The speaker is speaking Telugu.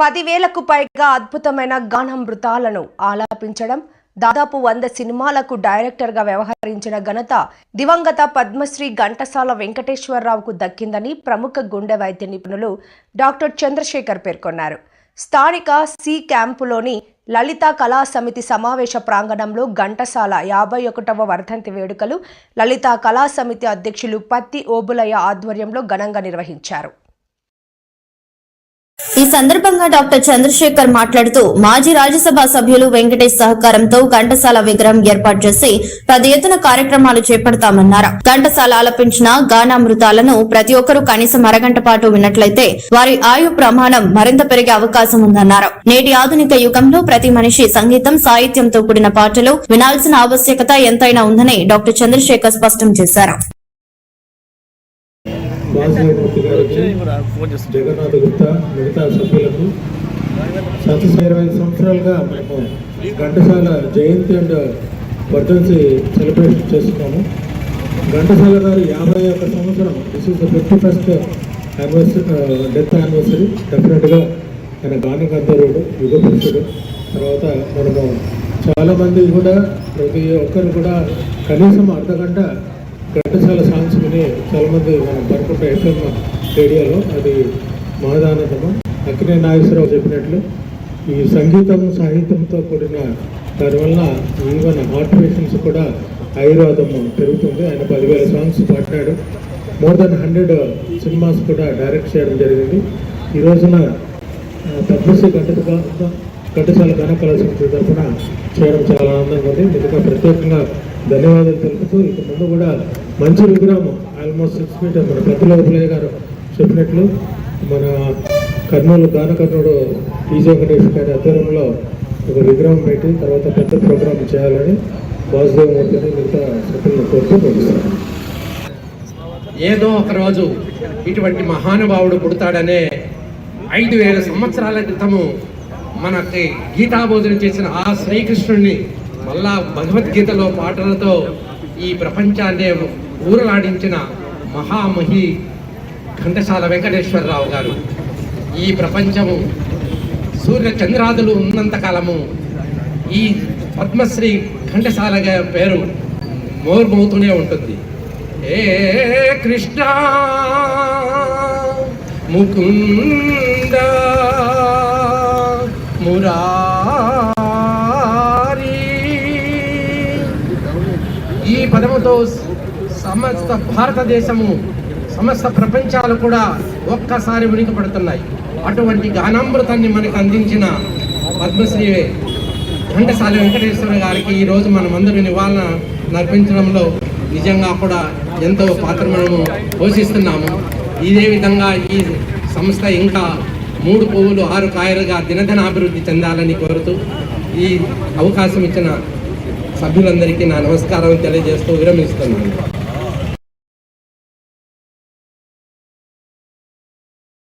పదివేలకు పైగా అద్భుతమైన గానామృతాలను ఆలాపించడం దాదాపు వంద సినిమాలకు డైరెక్టర్గా వ్యవహరించిన ఘనత దివంగత పద్మశ్రీ ఘంటసాల వెంకటేశ్వరరావుకు దక్కిందని ప్రముఖ గుండె వైద్య నిపుణులు డాక్టర్ చంద్రశేఖర్ పేర్కొన్నారు. స్థానిక సి క్యాంపులోని లలిత కళా సమితి సమావేశ ప్రాంగణంలో ఘంటసాల యాభై ఒకటవ వర్ధంతి వేడుకలు లలిత కళా సమితి అధ్యక్షులు పత్తి ఓబులయ్య ఆధ్వర్యంలో ఘనంగా నిర్వహించారు. ఈ సందర్భంగా డాక్టర్ చంద్రశేఖర్ మాట్లాడుతూ మాజీ రాజ్యసభ సభ్యులు వెంకటేష్ సహకారంతో ఘంటసాల విగ్రహం ఏర్పాటు చేసి పెద్ద ఎత్తున కార్యక్రమాలు చేపడతామన్నారు. ఘంటసాల ఆలపించిన గానామృతాలను ప్రతి ఒక్కరూ కనీసం అరగంట పాటు విన్నట్లయితే వారి ఆయు ప్రమాణం మరింత పెరిగే అవకాశం ఉందన్నారు. నేటి ఆధునిక యుగంలో ప్రతి మనిషి సంగీతం సాహిత్యంతో కూడిన పాటలు వినాల్సిన ఆవశ్యకత ఎంతైనా ఉందని డాక్టర్ చంద్రశేఖర్ స్పష్టం చేశారు. వాసుదేవమూర్తి గారికి జగన్నాథ గుప్తా మిగతా సభ్యులకు సతీష్ ఇరవై ఐదు సంవత్సరాలుగా మేము ఘంటసాల జయంతి అండ్ వర్ధన్సీ సెలబ్రేషన్ చేస్తున్నాము. ఘంటసాల గారు యాభై ఒక్క సంవత్సరం this is the fifty first anniversary death anniversary డెఫినెట్గా ఆయన గాన గంధర్వుడు యుగ పురుషుడు తర్వాత మనము చాలామంది కూడా ప్రతి ఒక్కరు కూడా కనీసం అర్ధ గంట ఘంటసాల చాలామంది మనం బరుకుంట ఎఫ్ఎం రేడియోలో అది మహదానందము. అక్కినే నాగేశ్వరరావు చెప్పినట్లు ఈ సంగీతం సాహిత్యంతో కూడిన దానివల్ల ఈవెన్ హార్ట్ పేషెంట్స్ కూడా ఆయుర్వాదం పెరుగుతుంది. ఆయన పదివేల సాంగ్స్ పాడినాడు. మోర్ దెన్ హండ్రెడ్ సినిమాస్ కూడా డైరెక్ట్ చేయడం జరిగింది. ఈ రోజున ఆ, గంట ఘంటసాల ఘన తరఫున చేయడం చాలా ఆనందంగా ఉంది. నిజంగా ప్రత్యేకంగా ధన్యవాదాలు తెలుపుతూ ఇక ముందు కూడా మంచి విగ్రహం ఆల్మోస్ట్ సిక్స్ మీటర్ మన పెద్దల పిల్లయ్య గారు చెప్పినట్లు మన కర్నూలు దానకర్ణుడు కర్నూలు ఈజీ వెంకటేష్ గారి ఆధ్వర్యంలో ఒక విగ్రహం పెట్టి తర్వాత పెద్ద ప్రోగ్రాం చేయాలని వాసుదేవమూర్తిని మిగతా సభ్యులను కోరుతూ ఏదో ఒక రోజు ఇటువంటి మహానుభావుడు పుడతాడనే ఐదు వేల సంవత్సరాల క్రితము మనకి గీతాబోధన చేసిన ఆ శ్రీకృష్ణుడిని మళ్ళా భగవద్గీతలో పాటలతో ఈ ప్రపంచాన్ని ఊరలాడించిన మహామహి ఘంటసాల వెంకటేశ్వరరావు గారు. ఈ ప్రపంచము సూర్య చంద్రాదులు ఉన్నంతకాలము ఈ పద్మశ్రీ ఘంటసాల పేరు మోర్మవుతూనే ఉంటుంది. ఏ కృష్ణ ముకుంద మురా పదముతో సమస్త భారతదేశము సమస్త ప్రపంచాలు కూడా ఒక్కసారి ఉనికిపడుతున్నాయి. అటువంటి గానామృతాన్ని మనకు అందించిన పద్మశ్రీ ఘంటసాల వెంకటేశ్వర గారికి ఈ రోజు మనం అందరూ నివాళన నర్పించడంలో నిజంగా కూడా ఎంతో పాత్ర మనము పోషిస్తున్నాము. ఇదే విధంగా ఈ సంస్థ ఇంకా మూడు పువ్వులు ఆరు కాయలుగా దినదిన అభివృద్ధి చెందాలని కోరుతూ ఈ అవకాశం ఇచ్చిన సభ్యులందరికీ నా నమస్కారం తెలియజేస్తూ విరమిస్తున్నాను.